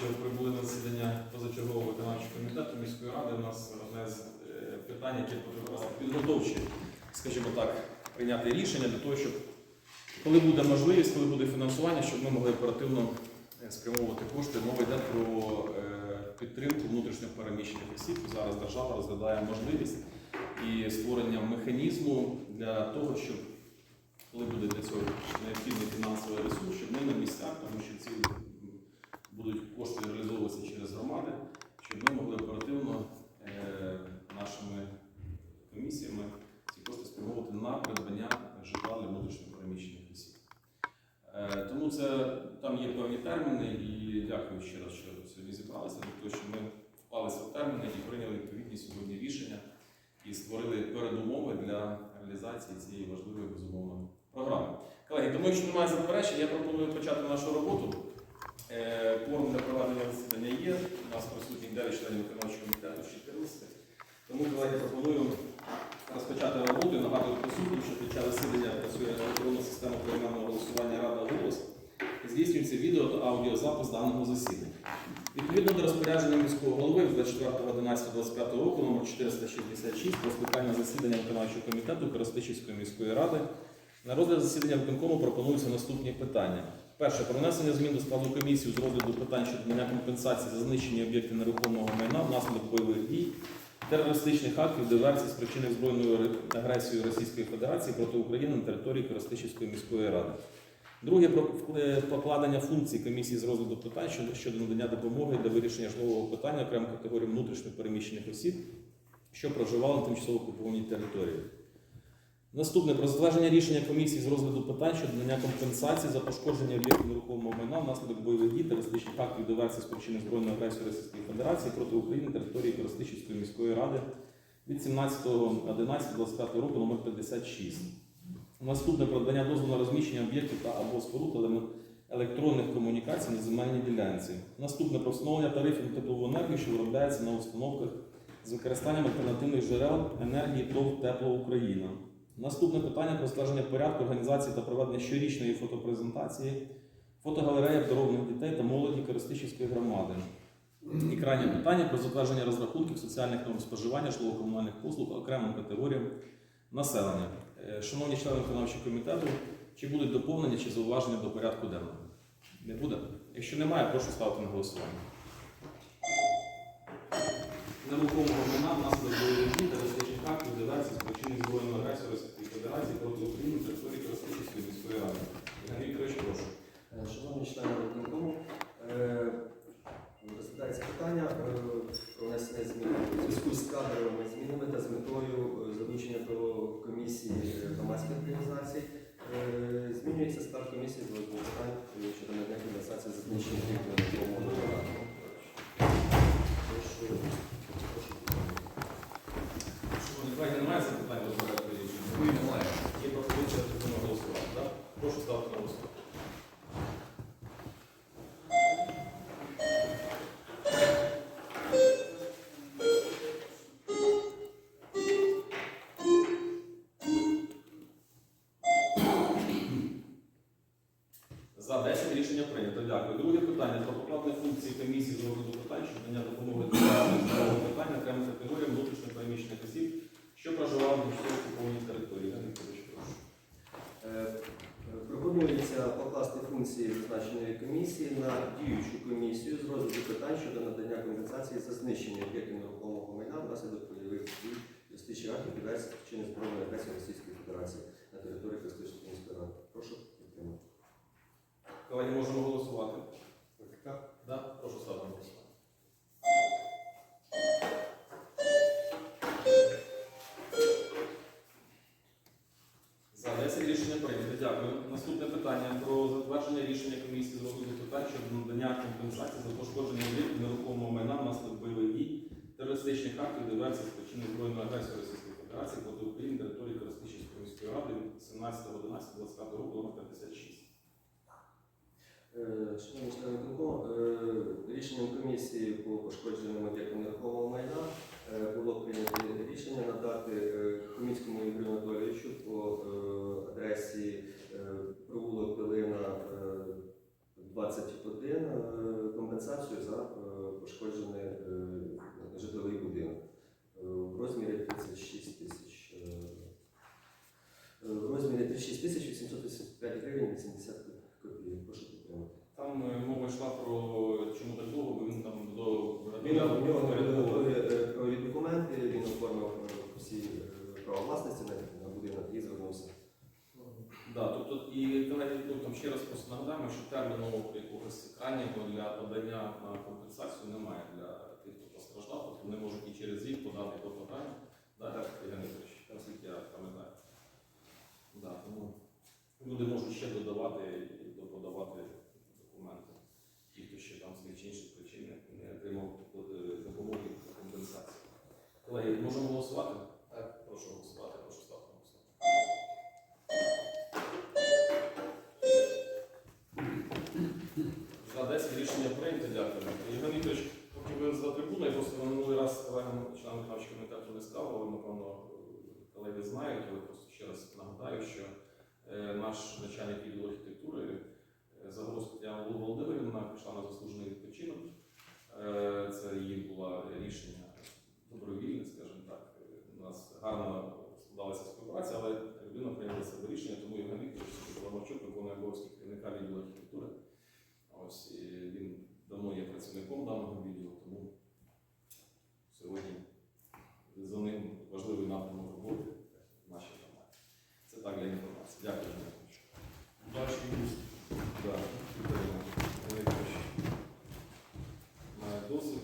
що прибули на засідання позачергового виконавчого комітету міської ради. У нас одне з е, питань, яке підготовчі, скажімо так, прийняти рішення для того, щоб коли буде можливість, коли буде фінансування, щоб ми могли оперативно е, спрямовувати кошти. Мова йде про е, підтримку внутрішньо переміщених осіб. Зараз держава розглядає можливість і створення механізму для того, щоб коли буде для цього необхідний фінансовий ресурс, щоб ми на місцях, тому що ці будуть кошти реалізовуватися через громади, щоб ми могли оперативно е, нашими комісіями ці кошти спрямовувати на придбання житла для внутрішньо переміщених осіб. Е, Тому це там є певні терміни, і дякую ще раз, що сьогодні зібралися, того, що ми вклалися в терміни і прийняли відповідні сьогодні рішення і створили передумови для реалізації цієї важливої безумовно програми. Колеги, тому якщо немає заперечень, я пропоную почати нашу роботу. Е, Форум для проведення засідання є. У нас присутні 9 членів виконавчого комітету з 14. Тому, колеги, пропоную розпочати роботу і нагадую присутнім, що під час засідання працює електронна система поіменного голосування Рада голос і здійснюється відео та аудіозапис даного засідання. Відповідно до розпорядження міського голови 24.11.25 року номер 466 про скликання засідання виконавчого комітету Коростичівської міської ради на розгляд засідання виконкому пропонуються наступні питання. Перше про внесення змін до складу комісії з розгляду питань щодо надання компенсації за знищення об'єктів нерухомого майна внаслідок бойових дій, терористичних актів, диверсій, спричинених збройною агресією Російської Федерації проти України на території Коростичівської міської ради. Друге про е, покладення функцій комісії з розгляду питань щодо, надання допомоги для вирішення житлового питання окремих категорій внутрішньо переміщених осіб, що проживали на тимчасово окупованій території. Наступне про затвердження рішення комісії з розгляду питань щодо надання компенсації за пошкодження об'єктів нерухомого майна внаслідок бойових дій, терористичних актів диверсії спричинених збройної агресії Російської Федерації проти України території Коростичівської міської ради від 17.11.25 року номер 56. Наступне про надання дозволу на розміщення об'єктів та або споруд електронних комунікацій на земельній ділянці. Наступне про встановлення тарифів на теплову енергію, що виробляється на установках з використанням альтернативних джерел енергії ТОВ Тепло Україна. Наступне питання про ствердження порядку організації та проведення щорічної фотопрезентації, фотогалереї обдарованих дітей та молоді Користичівської громади. І крайнє питання про затвердження розрахунків соціальних норм споживання житлово-комунальних послуг окремим категоріям населення. Е, Шановні члени виконавчого комітету, чи будуть доповнення чи зауваження до порядку денного? Не буде? Якщо немає, прошу ставити на голосування. Нерухомого майна внаслідок бойових дій та розличних актів диверсії агресії Російської проти України на території Користичівської міської ради. Ігор Вікторович, прошу. Е, Шановні члени виконкому, е, розглядається питання е, про внесення змін у зв'язку з кадровими змінами та з метою залучення до комісії громадських організацій. Змінюється склад комісії з розгляду питань щодо надання компенсації за знищення об'єктів Пропонується покласти функції зазначеної комісії на діючу комісію з розгляду питань щодо надання компенсації за знищення об'єктів нерухомого майна внаслідок польових дій юстичних актів диверсії вчинення збройної агресії Російської Федерації 17.11.25 року номер 56. Е, Шановні члени виконкому, е, рішенням комісії по пошкодженим об'єктам нерухомого майна е, було прийнято рішення надати е, Комінському Ігорю Анатолійовичу по е, адресі е, провулок Пилина е, 21 е, компенсацію за е, пошкоджений е, житловий будинок е, в розмірі 36 тисяч. Е, В розмірі 36 тисяч 885 гривень 80 копійок. Прошу підтримати. Там е, мова йшла про чому так довго, бо він там до Він у нього е, правові документи, він оформив е, всі е, права власності на, на будинок і звернувся. Да, тобто і колеги, ну, там ще раз просто нагадаємо, що терміну якогось крайнього для подання на компенсацію немає для тих, хто постраждав, тобто вони можуть і через рік подати клопотання. Да, Так. Євген Вікторович, наскільки я пам'ятаю. Да, тому люди можуть ще додавати і подавати документи. Ті, хто ще там з тих чи інших причин не отримав е, допомоги та компенсації. Колеги, можемо голосувати? Так. Прошу голосувати, прошу ставити. За 10 рішення прийнято, дякую. Євген Вікторович, поки ви за трибуною, я просто минулий раз колегам членам виконавчого комітету не сказав, але напевно колеги знають, ще раз нагадаю, що е, наш начальник відділу архітектури е, Загорозко Тетяна Володимирівна пішла на заслужений відпочинок. Е, Це її було рішення добровільне, скажімо так. У нас гарно складалася співпраця, але людина прийняла себе рішення, тому Євген Вікторович Паламарчук виконує обов'язки керівника відділу архітектури. Ось він давно є працівником даного відділу, тому сьогодні за ним важливий напрямок роботи. Це так для інформації. Дякую, Удачі. Да, Має досвід,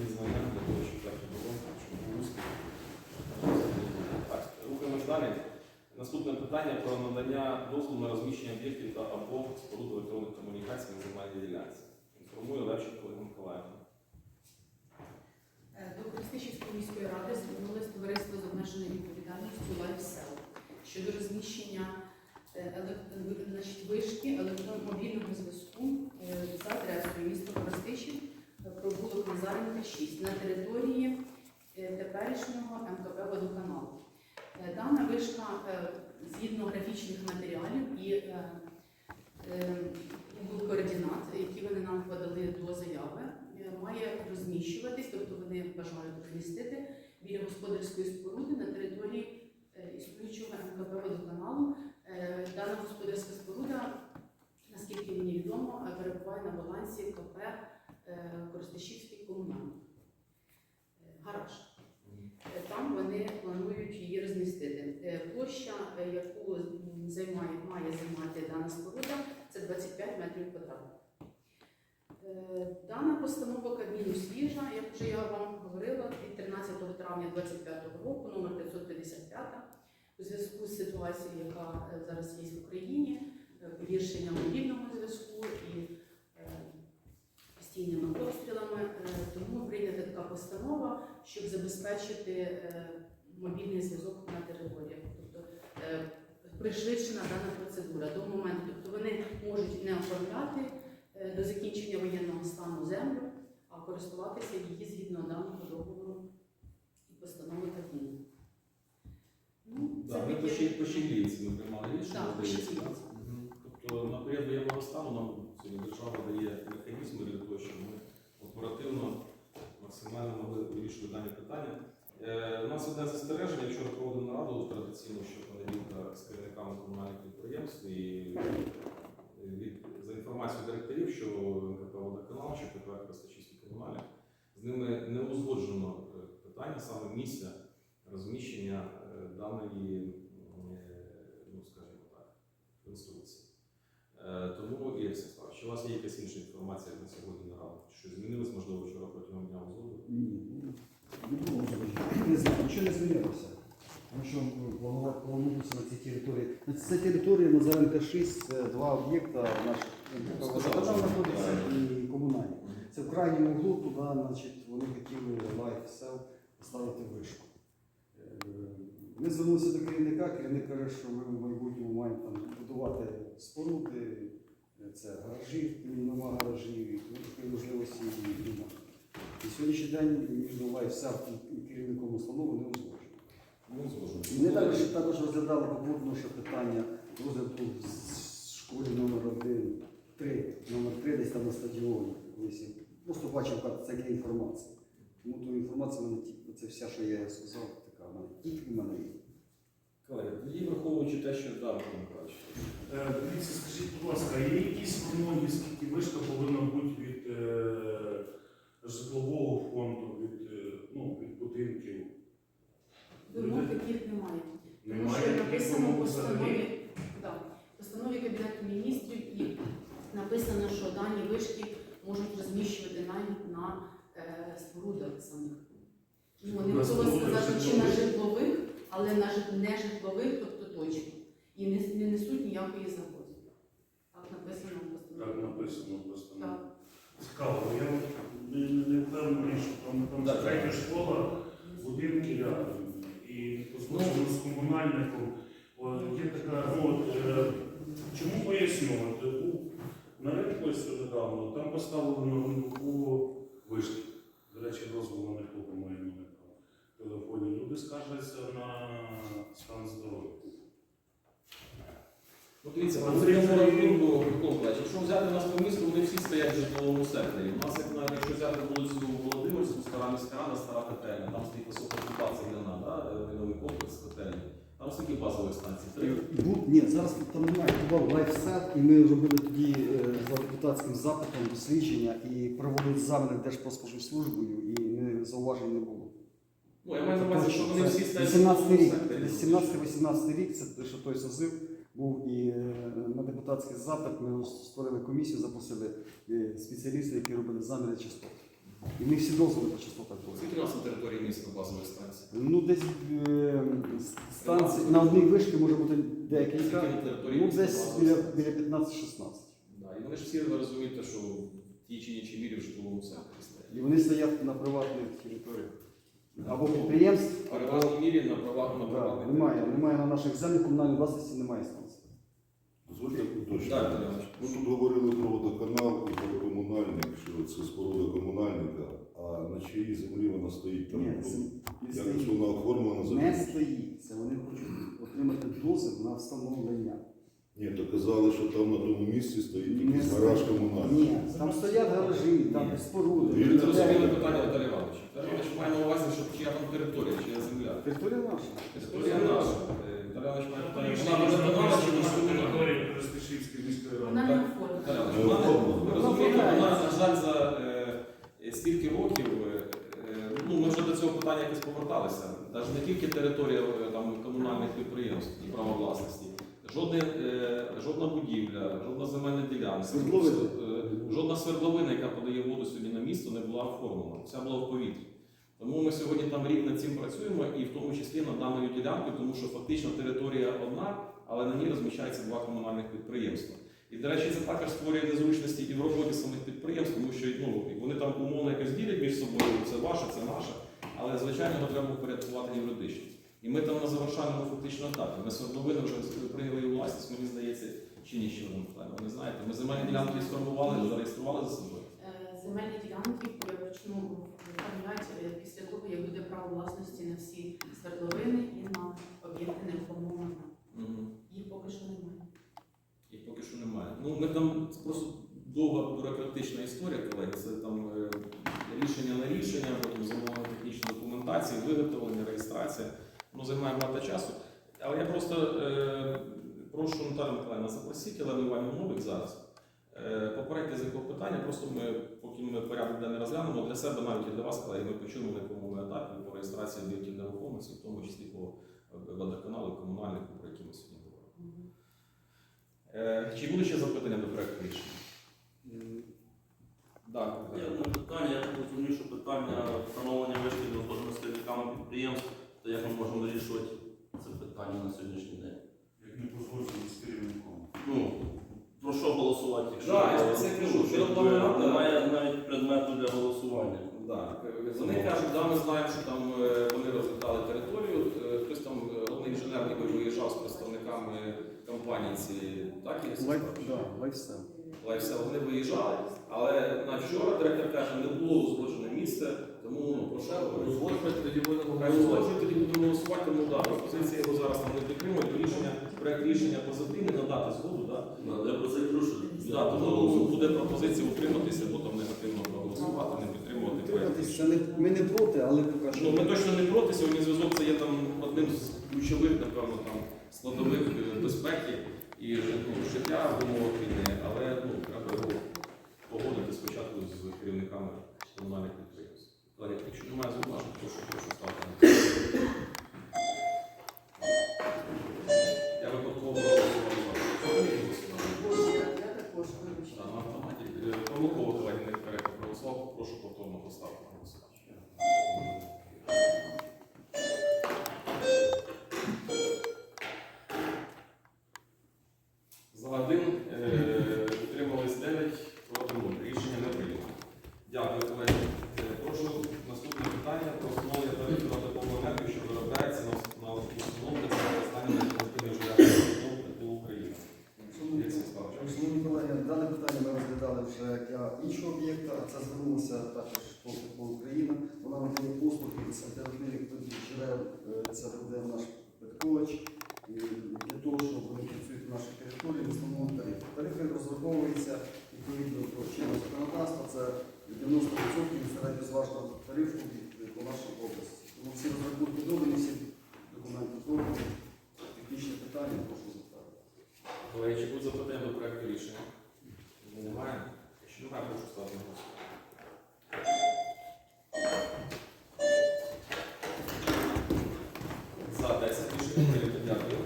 є знання для того, щоб так і було, щоб був успіх. Так, рухаємось далі. Наступне питання про надання дозволу на розміщення об'єктів та або споруд електронних комунікацій на земельній ділянці. Інформує Левченко Олега Миколаївна. Е, До Користичівської міської ради звернулось товариство з обмеженою відповідальністю «Лайфсел» щодо розміщення е, елек- значить, вишки електромобільного зв'язку е, за адресою міста Користичів, е, провулок Назаренка 6 на території е, теперішнього МКП «Водоканалу». Дана вишка згідно графічних матеріалів і координат, які вони нам подали до заяви, має розміщуватись, тобто вони бажають розмістити біля господарської споруди на території існуючого МКП водоканалу. Е, Дана господарська споруда, наскільки мені відомо, е, перебуває на балансі КП е, Коростишівський комунальний гараж. Там вони планують її розмістити. Площа, яку займає, має займати дана споруда, це 25 метрів квадратних. Дана постанова Кабміну свіжа, як вже я вам говорила, від 13 травня 2025 року, номер 555, у зв'язку з ситуацією, яка е, зараз є в Україні, е, погіршення мобільного зв'язку і е, постійними обстрілами. Тому прийнята така постанова, щоб забезпечити мобільний зв'язок на територіях. Тобто пришвидшена дана процедура до моменту. Тобто вони можуть не оформляти до закінчення воєнного стану землю, а користуватися її згідно даного договору і постанови Кабміну. Ну, це Да, ми по таке- Щі- по Щеглівці ми приймали рішення, Так, по здається, Щеглівці. так? Мгм. Тобто на період воєнного стану нам сьогодні держава дає механізми для того, щоб ми оперативно максимально могли вирішити дані питання. Е, у нас одне застереження, вчора проводимо нараду традиційно щопонеділка з керівниками комунальних підприємств і е, від, за інформацією директорів, що МКП «Водоканал», що КП Крастачівський з ними не узгоджено е, питання саме місця розміщення е, даної, е, ну скажімо так, інструкції. Тому, Ігор Сенславович, чи у вас є якась інша інформація на сьогодні на ранок? Що змінилось, можливо, вчора протягом дня узгоду? Ні, ну, не було. Не знаю, нічого не змінилося. Тому що планувати планується на цій території. На цій території Назаренка 6 два об'єкта наших. Сказали, Водоканал знаходиться і комунальні. Це в крайньому углу туди, значить, вони хотіли лайф сел поставити вишку. Е, Ми звернулися до керівника, керівник каже, що ми в майбутньому маємо там будувати споруди, е, це гаражі, нема гаражів, і такої можливості немає. І сьогоднішній день між лайфсел і керівником установи не узгоджено. Ну, згоджено. Ми також, також розглядали попутно ще питання розгляду з школі номер 1 3, номер 3, десь там на стадіоні. Просто бачив, як це є інформація. Тому ту інформацію мене тільки, це вся, що я сказав, така в мене тільки в мене є. Колеги, тоді враховуючи те, що да, Микола Миколаївич. Е, Дивіться, скажіть, будь ласка, є якісь вимоги, скільки вишка повинна бути від е, житлового фонду, від, е, ну, від будинків? Вимог таких немає. Тому Немає що таких написано в взагалі? постанові, да, в постанові Кабінету міністрів і написано, що дані вишки можуть розміщувати навіть на е, спорудах самих. Ну, не можу сказати, чи на житлових? але на жит- не житлових, тобто точно. І не, не несуть ніякої загрози. Так написано в Так написано в постанові. Так. Цікаво, я не, не впевнений, що там, там Да, третя школа, будинки рядом. І узгоджено з комунальником. Є така, ну, от, е, чому поясню? Ось недавно там поставили на ринку вишки. До речі, дозволу не було, по-моєму, на телефоні. Люди скаржаться на стан здоров'я. Ну, дивіться, А по цьому рахунку, Микола якщо взяти нас по місту, вони всі стоять в житловому секторі. У нас, як навіть якщо взяти вулицю Володимирську, стара міська рада, стара котельня, там стоїть висока окупація Ляна, да? е, новий комплекс котельні. Там скільки базових станцій? Три. Ні, зараз там немає. Бував лайфсет, і ми робили тоді е, за депутатським запитом дослідження і проводили заміни Держпродспоживслужбою, і не, зауважень не було. Ну, я маю на увазі, що вони всі стоять в 18 рік, 17-18 рік, це те, що той созив був і е, на депутатський запит ми створили комісію, запросили е, спеціалістів, які робили заміри частот. І ми всі дозволи по частотах були. Скільки у нас на території міста базових станцій? Ну, десь е, станції на одній вишці може бути декілька. Скільки на території Ну, міста десь базових біля, станцій? біля 15-16. Да, і вони ж всі розумієте, що в тій чи іншій мірі в житловому секторі стоять. І вони стоять на приватних територіях. Або підприємств, В переважній мірі на правах на Да, приватних. немає, немає на наших землях комунальної власності, немає станції. Дозвольте уточнити. Так, Ми тут говорили про водоканал і про комунальник, що це споруда комунальника, а на чиїй землі вона стоїть там? Ні, ну, це не Якось стоїть. вона оформлена за Не стоїть. Це вони хочуть отримати дозвіл на встановлення. Ні, то казали, що там на тому місці стоїть Не якийсь гараж стоїть. комунальний. Ні, там стоять гаражі, там Ні. споруди. Ви зрозуміли питання Віталія Івановича. Віталій Іванович має на увазі, що чия там територія, чия земля. Територія наша. Територія наша. Е, Вона території міської ради. Не оформлена. Ви розумієте, Вона на жаль, за е, стільки років, е, е, ну, ми вже до цього питання якось поверталися. Навіть не тільки територія там, комунальних підприємств і права власності. Жодне, жодна будівля, жодна земельна ділянка, жодна свердловина, яка подає воду сьогодні на місто, не була оформлена. Вся була в повітрі. Тому ми сьогодні там рік над цим працюємо, і в тому числі над даною ділянкою, тому що фактично територія одна, але на ній розміщається два комунальних підприємства. І, до речі, це також створює незручності і в роботі самих підприємств, тому що ну, вони там умовно якось ділять між собою, це ваше, це наше, але звичайно треба впорядкувати юридично. І ми там на завершальному фактично етапі. Ми свердловини вже прийняли власність, мені здається, чи ні, ще. Ви не знаєте, ми земельні ділянки сформували, зареєстрували за собою. Е, Земельні ділянки почну оформляти е, після того, як буде право власності на всі свердловини і на об'єкти неоформовані. Угу. Їх поки що немає. Їх поки що немає. Ну, ми там це просто довга бюрократична історія, колеги. Це там е, рішення на рішення, потім замовлення технічної документації, виготовлення, реєстрація. Воно займає багато часу. Але я просто е, прошу Наталю Миколаївна, запросіть Олену Іванівну Новик зараз. Е, попередьте з якого питання, просто ми, поки ми порядок денний розглянемо, для себе навіть і для вас, колеги, ми почуємо на якому ми етапі по реєстрації об'єктів нерухомості, в тому числі по е, водоканалу комунальнику, про які ми сьогодні говоримо. Е, Чи були ще запитання до проекту рішення? Так, Є одне питання, я так розумію, що питання встановлення вишки для з керівниками підприємств, то як ми можемо вирішувати це питання на сьогоднішній день? Як не погоджено з керівником. Ну, про що голосувати, якщо Да, я про це кажу, що якби планувати- немає навіть предмету для голосування. Так, вони кажуть, да, ми знаємо, що там е, вони розглядали територію. Е, Хтось там е, головний інженер ніби виїжджав з представниками компанії цієї, так і Лайф, да, лайфстайл. Вони виїжджали, але на вчора директор каже, не було узгоджене місце, тому ну, прошу. Узгоджувати тоді будемо Хай узгоджують, тоді будемо голосувати, тому да, пропозиція його зараз там не підтримують. Рішення, проект рішення позитивний, надати згоду, да? Пропозиція утриматися, або там негативно проголосувати, не підтримувати. Утриматись, не, ми не проти, але. Ну, ми точно не проти, сьогодні зв'язок це є там одним з ключових, напевно, там складових е, безпеки і ну, життя в умовах війни, але ну, треба його погодити спочатку з керівниками комунальних підприємств. Колеги, якщо немає зауважень, прошу, прошу ставити. Я випадково. Не коректно проголосував, прошу повторно поставити голосування. За один е, утримались 9, проти 0. Рішення не прийнято. Дякую, колеги. Е, Прошу наступне питання про встановлення тарифів на теплову енергію, що виробляється на на установки за використання альтернативних джерел установки ТУ України. Олексій Славович. Шановні колеги, дане питання ми розглядали вже для іншого об'єкта, а це звернулося також по по Україна. Вона надає послуги з альтернативних видів джерел. Е, Це буде наш Петкович. І для того, щоб вони працюють на нашій території, в основному тарифи. Тарифи розраховуються відповідно до чинного законодавства. Це 90% середньозважного тарифу від- по нашій області. Тому всі розрахунки додані, всі документи додані. Технічне питання прошу запитати. Колеги, чи будуть запитання до проекту рішення? Немає. Якщо немає, прошу ставити на голосування. За 10 рішення прийнято. Дякую.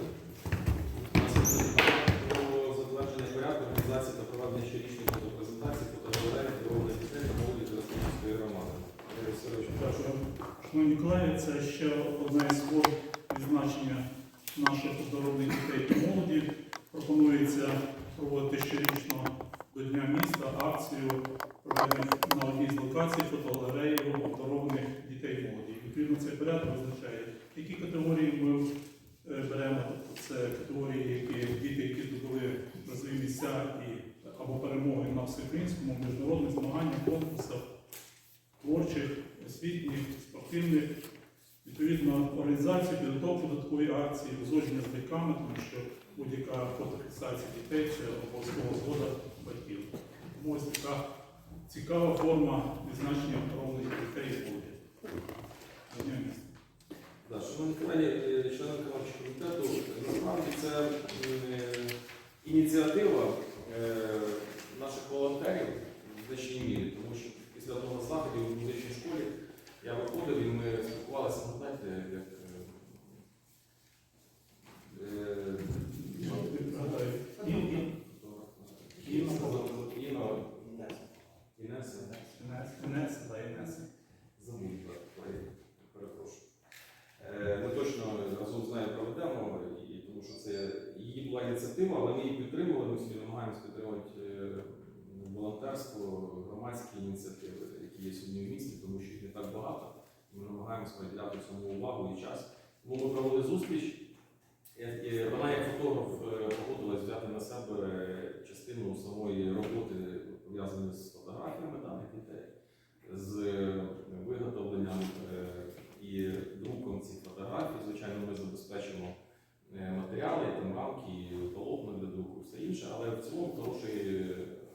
Наступне питання про затвердження порядку організації та проведення щорічних фотопрезентацій, фотогалереї, здоров'я дітей та молоді Тростянської громади. Юрій Васильович, прошу. Дякую. Шановні колеги, це ще одна із форм відзначення наших здорових дітей та молоді. Пропонується проводити щорічно до Дня міста акцію проведення на одній з локацій фотогалереї обдарованих дітей і молоді. Відповідно, цей порядок визначає, які категорії ми е, беремо. Тобто це категорії, які діти, які здобули призові місця і або перемоги на всеукраїнському міжнародних змаганнях, конкурсах творчих, освітніх, спортивних, відповідно, організацію, підготовку до такої акції, узгодження з батьками, тому що будь-яка фотофіксація дітей це обов'язкова згода батьків. Тому ось така цікава форма відзначення охорони дітей і молоді. Да, шановні колеги, е, члени виконавчого комітету, насправді це е, ініціатива е, наших волонтерів в значній мірі, тому що після одного з заходів у музичній школі я виходив і ми спілкувалися, ну, знаєте, як е, е, Пригадаю, і- і- Інна, Інна, Інеса, Інес, Інес, да, Інес. забув, так, колеги, перепрошую. Е, Ми точно разом з нею проведемо, і, тому що це її була ініціатива, але ми її підтримували, ми всі намагаємося підтримувати е, волонтерство, громадські ініціативи, які є сьогодні в місті, тому що їх не так багато. Ми намагаємося приділяти цьому увагу і час. Тому ми провели зустріч. Е, е, Вона як фотограф погодилась взяти на себе частину самої роботи, пов'язаної з фотографіями даних дітей, з виготовленням і друком цих фотографій. Звичайно, ми забезпечимо матеріали, там рамки, полотна для друку, все інше, але в цілому хороший,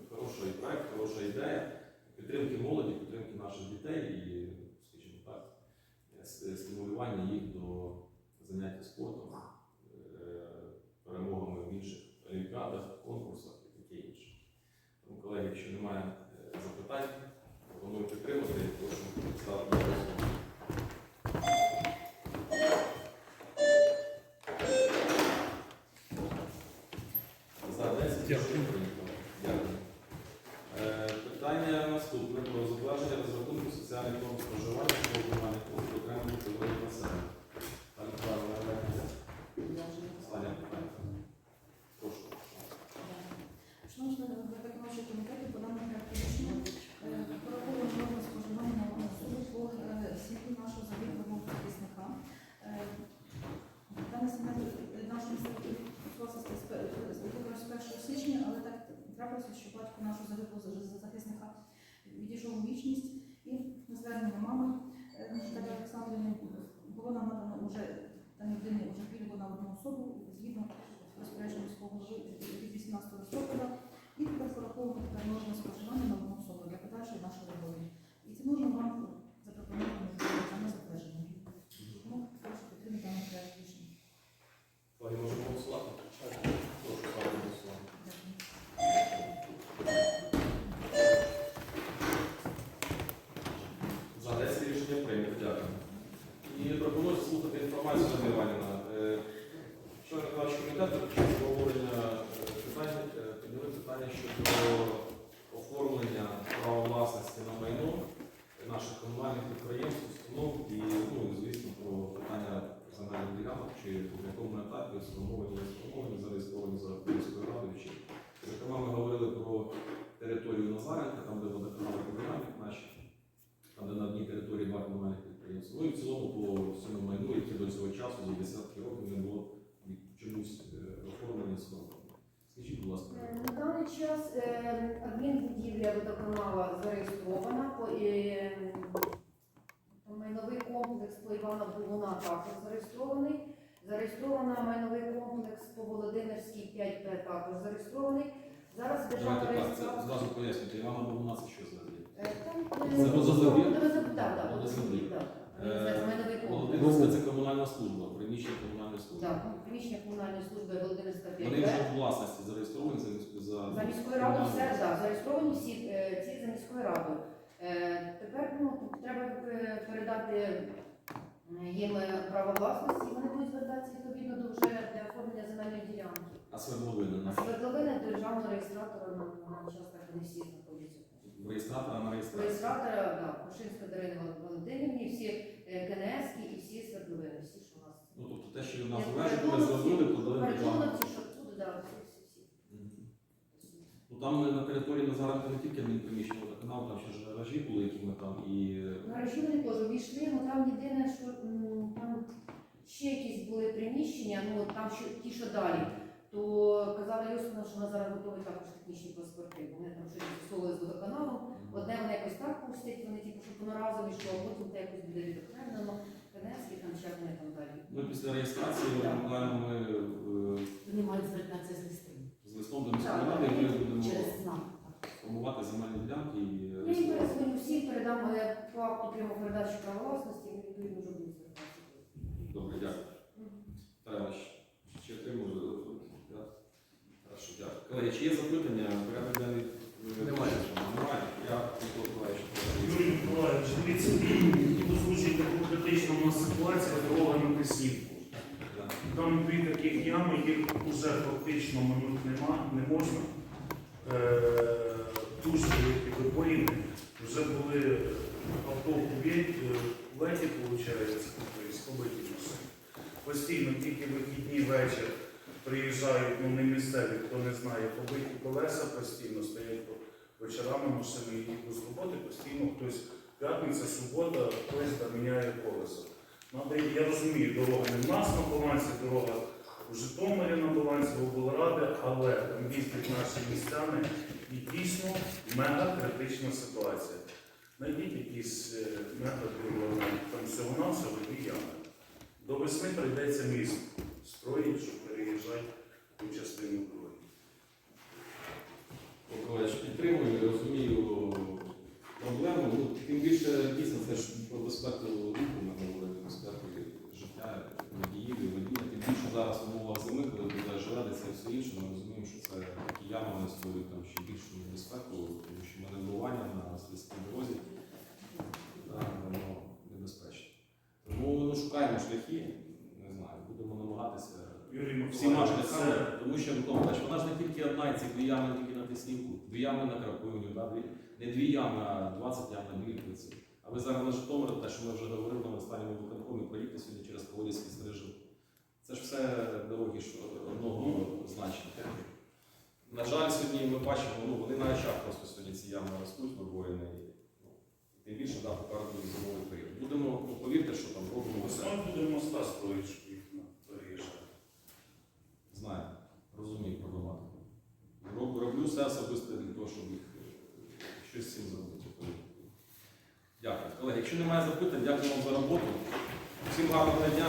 хороший проект, хороша ідея підтримки молоді, підтримки наших дітей і, скажімо так, с- стимулювання їх до заняття спортом, е, перемогами в інших олімпіадах, конкурсах і таке інше. Тому, колеги, якщо немає е, запитань, пропоную підтримати, прошу ставити на голосування. За 10 Дякую. прийнято. Дякую. Е, Питання наступне про затвердження розрахунку соціальних норм споживання та виконання послуг окремих категорій населення. Пані Павло, Я вже не останнє питання. Прошу. Шановні члени виконавчого комітету, по даному проекту рішення е, враховано норми споживання на суду по е, світлу нашого загиблого захисника. Е, Дане семестр наш інститут відбувався з 1 січня, але так трапилося, що батько нашого загиблого за- захисника відійшов у вічність і на звернення мами е, Наталії Олександрівни було нам кандидати сформовані, не сформовані, зареєстровані за Київською радою. Чи, зокрема, ми говорили про територію Назаренка, там, де водоканали комунальних наші, там, де на одній території два комунальних підприємства. Ну і в цілому по всьому майну, яке до цього часу за десятки років не було чомусь е, оформлені сформовані. Скажіть, будь ласка. Е, На даний час е, адмінбудівля водоканала зареєстрована, по- е, майновий Івана Богуна також зареєстрований. Зареєстрована майновий комплекс по Володимирській 5П також зареєстрований. Зараз державна Давайте так, реєстрація. це зразу пояснюйте. Івана Богуна це що за об'єкт? Е, Там Це так, так, так. Називається майновий комплекс. Володимирська це комунальна служба, приміщення комунальної служби. Так, ну, приміщення комунальної служби Володимирська Вони 5П. вже в власності зареєстровані за, за, За міською радою все да, зареєстровані всі е, ці за міською радою. Е, Тепер ну, треба е, передати їм право власності, і вони будуть звертатися відповідно до вже для оформлення земельної ділянки. А свердловини на свердловини державного реєстратора на на час так вони всі знаходяться. реєстратора на реєстрацію. Реєстратора, да, Кушинська Дарина Володимирівні, всі е, КНС і всі свердловини, всі, що у нас. Ну тобто те, що від нас залежить, ми зробили, подали державу. Переконавці, що тут, да, всі, всі, всі. Ну там на території Назаренка не тільки приміщення водоканалу, там ще ж гаражі були, які ми там і Гаражі вони теж увійшли, ну там єдине, що м, там ще якісь були приміщення, ну от там що, ті, що далі, то казала Йосифна, що вона зараз готові також технічні паспорти, вони там щось застосовували з водоканалом. Одне вони якось так пустять, вони типу, щоб воно разом йшло, а потім це якось буде відокремлено, КНСки, там як вони там далі. ну, після реєстрації буквально ми е, Вони мають звертатися з листом. З листом до міської ради ми будемо Через знак. формувати земельні ділянки і Я їм реєструвати. перезвоню всім, передам е, по акту прямо передачі права власності, і відповідно вже будуть звертатися. Добре, дякую. Тараш, ще отримую. Хорошо, дякую. Колеги, чи є запитання? Порядок денний е, Немає. Немає. Я Микола Миколаївич. Юрій Миколаївич, дивіться, озвучить таку критичну у нас ситуацію дорога на Киснівку. Да. Там дві таких ями, їх вже фактично нема, не можна. Е, Дуже великі вибоїни. Вже були авто в леті, виходить, побиті машини. Постійно тільки вихідні вечір приїжджають, ну не місцеві, хто не знає, побиті колеса постійно стоять вечорами машини їдуть з роботи, постійно хтось п'ятниця, субота, хтось там міняє колесо. Я розумію, дорога не в нас на балансі, дорога у Житомирі на балансі в облради, але там наші містяни і дійсно мега критична ситуація. Знайдіть якісь е, методи, там всього-навсього дві ями. До весни прийдеться міст строїть, щоб переїжджати ту частину дороги. Миколаївич, підтримую, розумію проблему. Ну, тим більше дійсно це ж про безпеку руху ми говорили, безпеку життя водіїв і водія. Тим більше зараз в умовах зими, коли туди желедиться і все інше, ми розуміємо, що це такі ями вони створюють там ще більшу небезпеку, тому що маневрування на слизькій дорозі воно небезпечне. Тому ну, шукаємо шляхи, не знаю, будемо намагатися всіма шляхами, тому що Микола Миколаївич, вона ж не тільки одна, і ці дві ями тільки на Тиснівку, дві ями на Крапивню, да? дві, не дві ями, а 20 ям на Білівці. А ви зараз на Житомир, те, що ми вже говорили на останньому виконкомі, поїдьте сьогодні через Колодязький стрижив. Це ж все дороги одного значення. На жаль, сьогодні ми бачимо, ну вони на очах просто сьогодні ці ями ростуть вибоїни. Ну, тим більше да, попереду зимовий період. Будемо, ну, повірте, що там робимо все. весною буде моста строїть, щоб їх переїжджати. Знаю, розумію проблематику. Роб- Роблю все особисто для того, щоб їх е, щось з цим зробити. Дякую. Колеги, якщо немає запитань, дякую вам за роботу. Всім гарного дня.